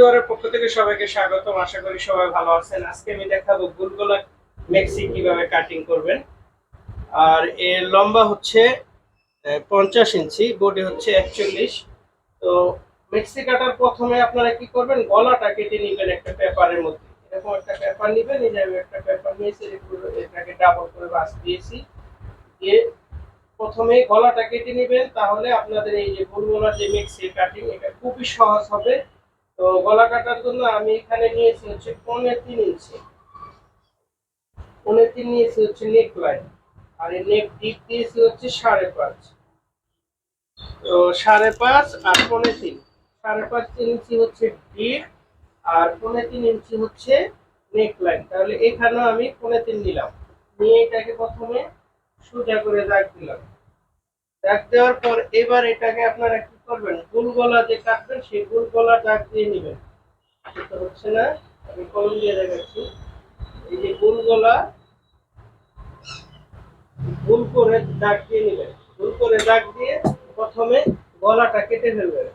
দুয়ারের পক্ষ থেকে সবাইকে স্বাগতম। আশা করি সবাই ভালো আছেন। আজকে আমি দেখাবো গুলগুলা মেক্সি কীভাবে কাটিং করবেন। আর এর লম্বা হচ্ছে পঞ্চাশ ইঞ্চি বডি হচ্ছে একচল্লিশ। তো মেক্সি কাটার প্রথমে আপনারা কি করবেন, গলাটা কেটে নেবেন একটা পেপারের মধ্যে। এরকম একটা পেপার নেবেন, এই যে একটা পেপার নিয়েছি এটাকে ডাবল করে বাস দিয়েছি। দিয়ে প্রথমে গলাটা কেটে নেবেন, তাহলে আপনাদের এই যে গোলগোলা যে মেক্সি কাটিং এটা খুবই সহজ হবে। তো গলা কাটার জন্য আমি এখানে নিয়েছি হচ্ছে পনেরো তিন ইঞ্চি। পনেরো তিন নিয়েছি হচ্ছে নেক লাইন আর এই নেক ডিপ দিয়েছি হচ্ছে সাড়ে পাঁচ। তো সাড়ে পাঁচ আর পনেরো তিন। সাড়ে পাঁচ ইঞ্চি হচ্ছে ডিপ আর পনেরো তিন ইঞ্চি হচ্ছে নেক লাইন তাহলে এখানেও আমি পনেরো তিন নিলাম। নিয়ে এটাকে প্রথমে সোজা করে দাগ দিলাম। দাগ দেওয়ার পর এবার এটাকে আপনারা কি করবেন। গোল গলা যে কাটবেন, সেই গোল গলা দাগ দিয়ে নেবেন। সেটা হচ্ছে না, আমি কলম দিয়ে দেখাচ্ছি। এই যে গোল গলা গোল করে দাগ দিয়ে নেবেন। গোল করে দাগ দিয়ে প্রথমে গলাটা কেটে ফেলবেন।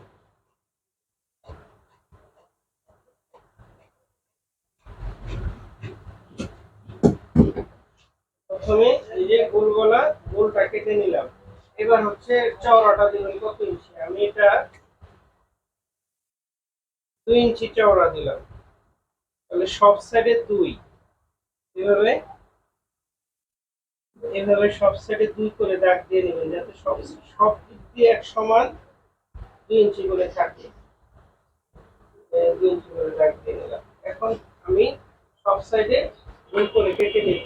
প্রথমে এই যে গোল গলা গোলটা কেটে নিলাম। এবার হচ্ছে চওড়াটা দিলাম। কত ইঞ্চি? আমি এটা দুই ইঞ্চি চওড়া দিলাম। তাহলে সব সাইডে দুই। এভাবে এভাবে সব সাইডে দুই করে দাগ দিয়ে নেবেন, যাতে সব সব দিক দিয়ে এক সমান দুই ইঞ্চি করে থাকে দুই ইঞ্চি করে দাগ দিয়ে নিলাম। এখন আমি সব সাইডে দুই করে কেটে নিব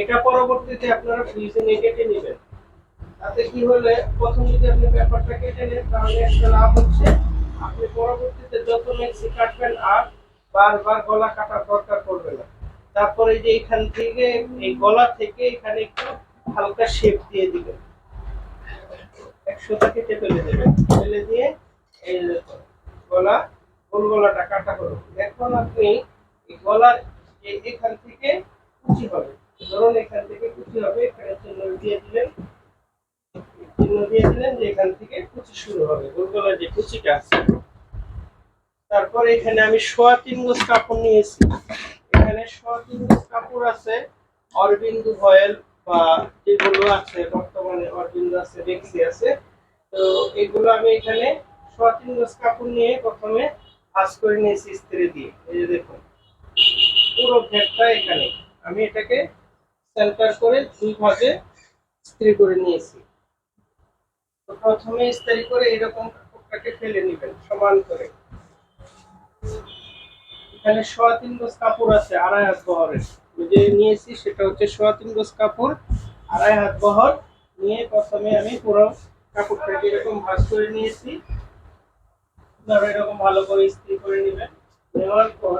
এটা পরবর্তীতে আপনারা ফ্রিজে কেটে নেবেন। তাতে কি হলে প্রথম যদি আপনি পেপারটা কেটে নেন, তাহলে একটা লাভ হচ্ছে। আপনি পরবর্তীতে যত মেক্সি কাটবেন আর বারবার গলা কাটার দরকার পড়বে না। তারপরে যে এখান থেকে, এই গলা থেকে এখানে একটু হালকা শেপ দিয়ে দিবেন। একশোটা কেটে ফেলে দেবেন। ফেলে দিয়ে এই গলা গোল গলাটা কাটা হলো? এখন আপনি এই গলার এখান থেকে কুচি হবে। ধরুন এখান থেকে কুচি হবে, এখানে চিহ্ন দিয়ে দিলেন। চিহ্ন দিলেন যে এখান থেকে কুচি শুরু হবে। গোল যে কুচিটা আছে। তারপরে এখানে আমি সোয়া তিন গোজ কাপড় নিয়েছি। এখানে সোয়া তিন গোজ কাপড় আছে, অরবিন্দু ভয়েল বা যেগুলো আছে, বর্তমানে অরবিন্দু আছে ডেক্সি আছে। তো এগুলো আমি এখানে সোয়া তিন গোজ কাপড় নিয়ে প্রথমে ভাঁজ করে নিয়েছি ইস্ত্রি দিয়ে। এই যে দেখুন, পুরো ঘেরটা এখানে। আমি এটাকে সেন্টার করে দুই ভাগে ইস্ত্রি করে নিয়েছি। তো প্রথমে ইস্ত্রি করে এরকম কাপড়টাকে ফেলে নেবেন, সমান করে। এখানে সোয়া তিন গজ কাপড় আছে, আড়াই হাত বহরের। যে নিয়েছি, সেটা হচ্ছে সোয়া তিন গজ কাপড়, আড়াই হাত বহর। নিয়ে প্রথমে আমি পুরো কাপড়টাকে এরকম ভাঁজ করে নিয়েছি। এরকম ভালো করে ইস্ত্রি করে নেবেন। নেওয়ার পর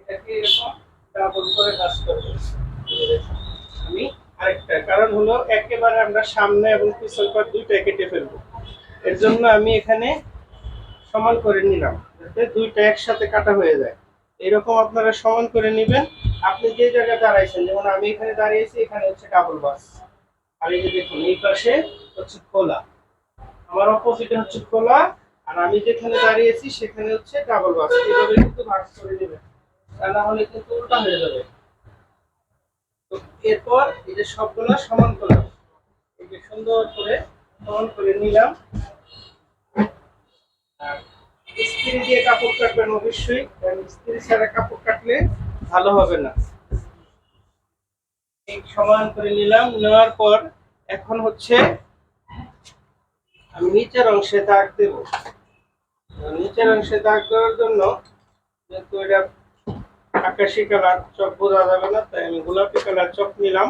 এটাকে এরকম ডাবল করে ভাঁজ করবেন। আমি আরেকটা। কারণ হলো একেবারে আমরা সামনে এবং পিছন পর দুইটা কেটে ফেলব। এর জন্য আমি এখানে সমান করে নিলাম, যাতে দুইটা একসাথে কাটা হয়ে যায়। এরকম আপনারা সমান করে নেবেন। আপনি যে জায়গায় দাঁড়াইছেন, যেমন আমি এখানে দাঁড়িয়েছি, এখানে হচ্ছে ডাবল বাস আর এই যে দেখুন, এই পাশে হচ্ছে খোলা। আমার অপোজিটে হচ্ছে খোলা, আর আমি যেখানে দাঁড়িয়েছি, সেখানে হচ্ছে ডাবল বাস এইভাবে কিন্তু ভাগ করে নেবেন। তা না হলে কিন্তু উল্টা হয়ে যাবে। এরপর এই যে সবগুলো সমান করলাম। এই যে সুন্দর করে সমান করে নিলাম। ইস্ত্রি দিয়ে কাপড় কাটবেন অবশ্যই, কারণ ছাড়া কাপড় কাটলে ভালো হবে না। সমান করে নিলাম। নেওয়ার পর এখন হচ্ছে আমি নিচের অংশে দাগ দেব। নিচের অংশে দাগ দেওয়ার জন্য যেহেতু এটা আকাশি কালার চক বোঝা যাবে না, তাই আমি গোলাপি কালার চক নিলাম।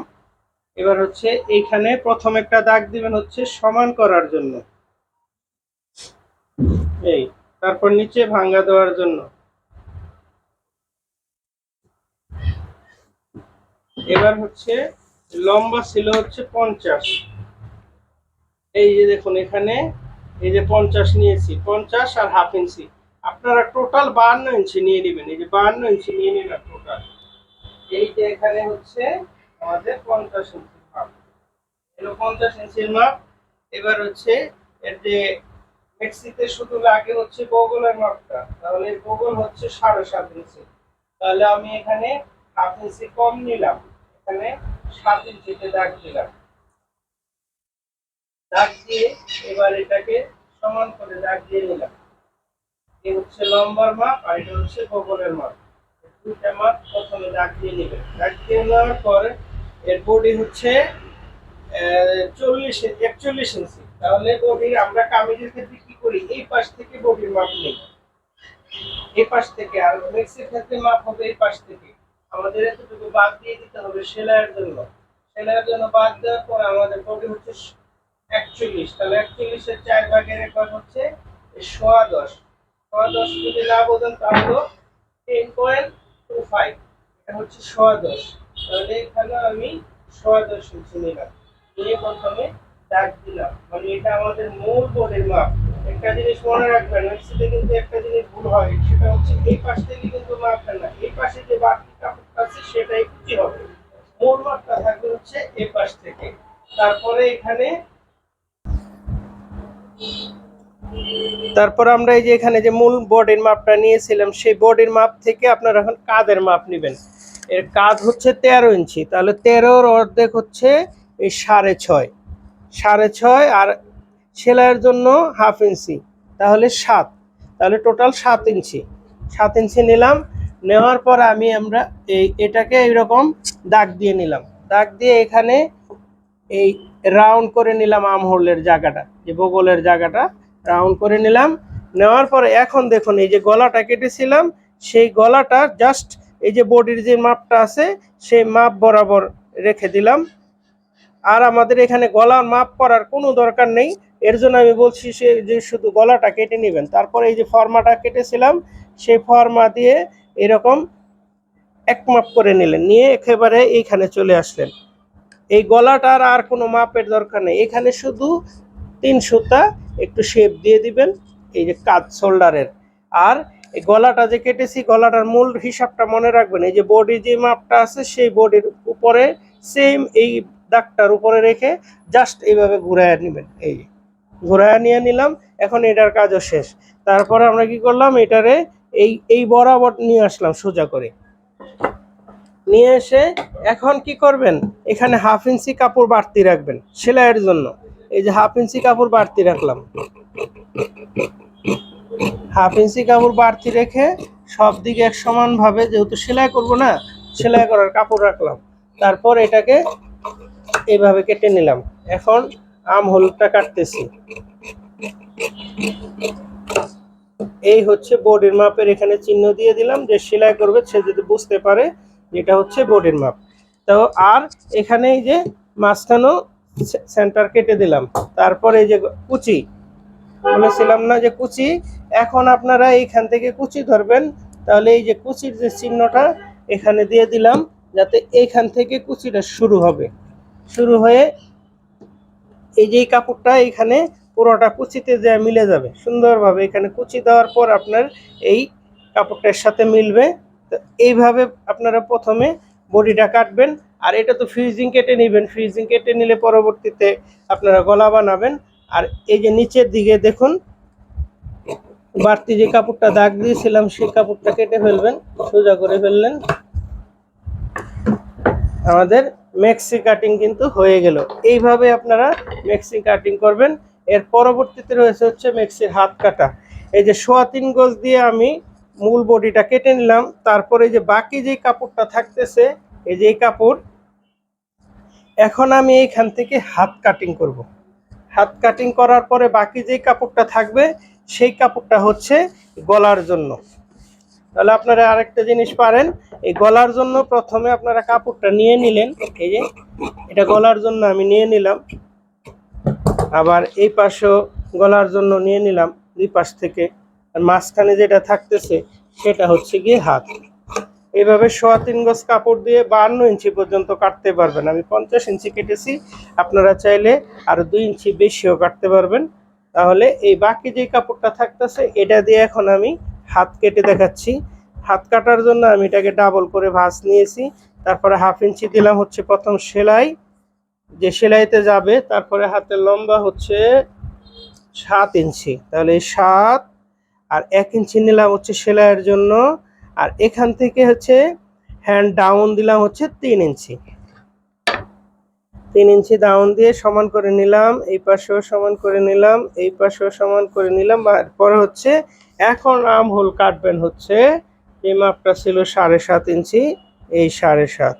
এবার হচ্ছে এইখানে প্রথম একটা দাগ দিবেন হচ্ছে সমান করার জন্য। এই, তারপর নিচে ভাঙ্গা দেওয়ার জন্য। এবার হচ্ছে লম্বা ছিল হচ্ছে পঞ্চাশ। এই যে দেখুন এখানে, এই যে পঞ্চাশ নিয়েছি, পঞ্চাশ আর হাফ ইঞ্চি। আপনারা টোটাল বাহান্ন ইঞ্চি নিয়ে নেবেন। এই যে বাহান্ন ইঞ্চি নিয়ে নিলাম টোটাল এই যে এখানে হচ্ছে আমাদের পঞ্চাশ ইঞ্চি মাপ এলো পঞ্চাশ ইঞ্চির মাপ এবার হচ্ছে এর যে মেক্সিতে শুধু লাগে হচ্ছে বগলের মাপটা তাহলে বগল হচ্ছে সাড়ে সাত ইঞ্চি তাহলে আমি এখানে হাফ ইঞ্চি কম নিলাম। এখানে সাত ইঞ্চিতে দাগ দিলাম। দাগ দিয়ে এবার এটাকে সমান করে দাগ দিয়ে নিলাম। এই হচ্ছে লম্বার মাপ আর এটা হচ্ছে বগলের মাপ। দুইটা মাপ প্রথমে দাগ দিয়ে নেবেন। দাগ দিয়ে নেওয়ার পর এর বডি হচ্ছে চল্লিশ একচল্লিশ ইঞ্চি। তাহলে বডি আমরা কামিজের ক্ষেত্রে কি করি? এই পাশ থেকে বডির মাপ নেই। এই পাশ থেকে আর মেক্সির ক্ষেত্রে মাপ হবে এই পাশ থেকে। আমাদের এতটুকু বাদ দিয়ে দিতে হবে সেলাইয়ের জন্য। সেলাইয়ের জন্য বাদ দেওয়ার পর আমাদের বডি হচ্ছে একচল্লিশ। তাহলে একচল্লিশের চার ভাগের একবার হচ্ছে সোয়া দশ। সোয়া দশ যদি না বোঝেন তাহলে টেন পয়েন্ট টু ফাইভ এটা হচ্ছে সোয়া এখানে আমি সোয়া দশ ইঞ্চি নিলাম প্রথমে দাগ দিলাম। মানে এটা আমাদের মূল বোর্ডের মাপ। একটা জিনিস মনে রাখবেন ওয়েবসাইটে কিন্তু একটা জিনিস ভুল হয়। সেটা হচ্ছে এই থেকে কিন্তু মাপটা না। এই যে বাড়তি কাপড়টা আছে, সেটাই কুচি হবে। মূল মাপটা হচ্ছে এই থেকে। তারপরে এখানে তারপর আমরা এই যে এখানে যে মূল বডির মাপটা নিয়েছিলাম, সেই বডির মাপ থেকে আপনারা এখন কাঁধের মাপ নেবেন? এর কাঁধ হচ্ছে তেরো ইঞ্চি। তাহলে তেরোর অর্ধেক হচ্ছে এই সাড়ে ছয়। সাড়ে ছয় আর সেলাইয়ের জন্য হাফ ইঞ্চি। তাহলে সাত। তাহলে টোটাল সাত ইঞ্চি। সাত ইঞ্চি নিলাম। নেওয়ার পর আমি আমরা এই, এটাকে এইরকম দাগ দিয়ে নিলাম। দাগ দিয়ে এখানে এই রাউন্ড করে নিলাম আমহোলের জায়গাটা, যে বগলের জায়গাটা। রাউন্ড করে নিলাম। নেওয়ার পরে এখন দেখুন এই যে গলাটা কেটেছিলাম, সেই গলাটা জাস্ট এই যে বডির যে মাপটা আছে, সেই মাপ বরাবর রেখে দিলাম। আর আমাদের এখানে গলার মাপ করার কোনো দরকার নেই। এর জন্য আমি বলছি সে যে শুধু গলাটা কেটে নেবেন। তারপরে এই যে ফর্মাটা কেটেছিলাম, সেই ফর্মা দিয়ে এরকম এক মাপ করে নিলেন। নিয়ে একেবারে এইখানে চলে আসলেন। এই গলাটার আর কোনো মাপের দরকার নেই। এখানে শুধু তিন সুতা একটু শেপ দিয়ে দিবেন, এই যে কাজ শোল্ডারের আর এই গলাটা যে কেটেছি, গলাটার মূল হিসাবটা মনে রাখবেন, এই যে বডি যে মাপটা আছে, সেই বডির উপরে সেম এই দাগটার উপরে রেখে জাস্ট এইভাবে ঘুরাইয়া নেবেন, এই ঘুরাইয়া নিয়ে নিলাম, এখন এটার কাজও শেষ। তারপরে আমরা কি করলাম, এটারে এই এই বরাবর নিয়ে আসলাম সোজা করে। নিয়ে এসে এখন কি করবেন? এখানে হাফ ইঞ্চি কাপড় বাড়তি রাখবেন সেলাইয়ের জন্য। এই যে হাফ ইঞ্চি কাপড় বাড়তি রাখলাম। হাফ ইঞ্চি কাপড় বাড়তি রেখে সব দিকে এক সমান ভাবে যেহেতু সেলাই করব না, সেলাই করার কাপড় রাখলাম। তারপর এটাকে এইভাবে কেটে নিলাম। এখন আম হোলটা কাটতেছি। এই হচ্ছে বোর্ডের মাপের এখানে চিহ্ন দিয়ে দিলাম যে সেলাই করবে, সে যদি বুঝতে পারে যেটা হচ্ছে বোর্ডের মাপ তো আর এখানে এই যে মাঝখানেও সেন্টার কেটে দিলাম। তারপর এই যে কুচি, বলেছিলাম না যে কুচি। এখন আপনারা এইখান থেকে কুচি ধরবেন। তাহলে এই যে কুচির যে চিহ্নটা, এখানে দিয়ে দিলাম যাতে এইখান থেকে কুচিটা শুরু হবে। শুরু হয়ে এই যে কাপড়টা এখানে পুরোটা কুচিতে যা মিলে যাবে। সুন্দরভাবে এখানে কুচি দেওয়ার পর আপনার এই কাপড়টার সাথে মিলবে। তো এইভাবে আপনারা প্রথমে বডিটা কাটবেন, আর এটা তো ফ্রিজিং কেটে নেবেন। ফ্রিজিং কেটে নিলে পরবর্তীতে আপনারা গলা বানাবেন। আর এই যে নিচের দিকে দেখুন, বাড়তি যে কাপড়টা দাগ দিয়েছিলাম, সেই কাপড়টা কেটে ফেলবেন, সোজা করে ফেললেন। আমাদের মেক্সি কাটিং কিন্তু হয়ে গেল। এইভাবে আপনারা মেক্সি কাটিং করবেন। এর পরবর্তীতে রয়েছে হচ্ছে মেক্সির হাত কাটা। এই যে সোয়া তিন গজ দিয়ে আমি মূল বডিটা কেটে নিলাম। তারপরে যে বাকি যে কাপড়টা থাকতেছে, এই যে কাপড়, এখন আমি এইখান থেকে হাত কাটিং করব। হাত কাটিং করার পরে বাকি যে কাপড়টা থাকবে, সেই কাপড়টা হচ্ছে গলার জন্য। তাহলে আপনারা আরেকটা জিনিস পারেন, এই গলার জন্য প্রথমে আপনারা কাপড়টা নিয়ে নিলেন। এই যে, এটা গলার জন্য আমি নিয়ে নিলাম। আবার এই পাশেও গলার জন্য নিয়ে নিলাম, দুই পাশ থেকে। আর মাঝখানে যেটা থাকতেছে, সেটা হচ্ছে গিয়ে হাত। এইভাবে সোয়া তিন গজ কাপড় দিয়ে বান্ন ইঞ্চি পর্যন্ত কাটতে পারবেন। আমি পঞ্চাশ ইঞ্চি কেটেছি, আপনারা চাইলে আর দুই ইঞ্চি বেশিও কাটতে পারবেন। তাহলে এই বাকি যে কাপড়টা থাকতেছে, এটা দিয়ে এখন আমি হাত কেটে দেখাচ্ছি। হাত কাটার জন্য আমি এটাকে ডাবল করে ভাঁজ নিয়েছি। তারপরে হাফ ইঞ্চি দিলাম হচ্ছে প্রথম সেলাই। যে সেলাইতে যাবে, তারপরে হাতের লম্বা হচ্ছে সাত ইঞ্চি। তাহলে সাত আর এক ইঞ্চি নিলাম হচ্ছে সেলাইয়ের জন্য। আর এখান থেকে হচ্ছে হ্যান্ড ডাউন দিলাম হচ্ছে তিন ইঞ্চি তিন ইঞ্চি ডাউন দিয়ে সমান করে নিলাম, এই পাশেও সমান করে নিলাম, এই পাশেও সমান করে নিলাম। পরে হচ্ছে এখন আম হোল কাটবেন হচ্ছে, এই মাপটা ছিল সাড়ে সাত ইঞ্চি এই সাড়ে সাত।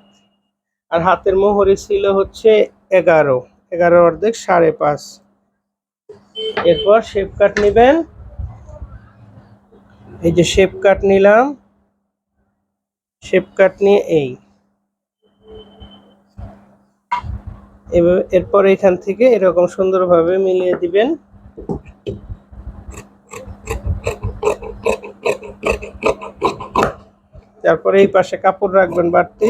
আর হাতের মোহরি ছিল হচ্ছে এগারো এগারো অর্ধেক সাড়ে পাঁচ। এরপর শেপ কাট নেবেন। এই যে শেপ কাট নিলাম। শেপ কাট নিয়ে এই। এভাবে এরপর এখান থেকে এরকম সুন্দরভাবে মিলিয়ে দিবেন। তারপরে এই পাশে কাপড় রাখবেন বাড়তি।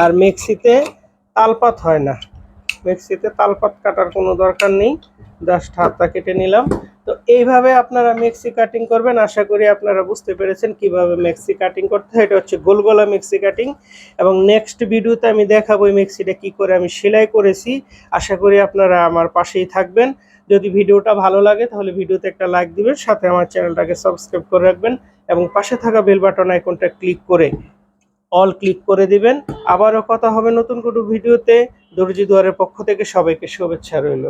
আর মেক্সিতে তালপাত হয় না। মেক্সিতে তালপাত কাটার কোনো দরকার নেই। জাস্ট হাতটা কেটে নিলাম। তো এইভাবে আপনারা মিক্সি কাটিং করবেন। আশা করি আপনারা বুঝতে পেরেছেন কীভাবে মেক্সি কাটিং করতে হয়। এটা হচ্ছে গোলগলা মেক্সি কাটিং এবং নেক্সট ভিডিওতে আমি দেখাবো এই মেক্সিটা কী করে আমি সেলাই করেছি। আশা করি আপনারা আমার পাশেই থাকবেন। যদি ভিডিওটা ভালো লাগে, তাহলে ভিডিওতে একটা লাইক দিবেন। সাথে আমার চ্যানেলটাকে সাবস্ক্রাইব করে রাখবেন। এবং পাশে থাকা বেল বাটন আইকনটা ক্লিক করে অল ক্লিক করে দিবেন। আবারও কথা হবে নতুন কোনো ভিডিওতে। দর্জি দুয়ারের পক্ষ থেকে সবাইকে শুভেচ্ছা রইল।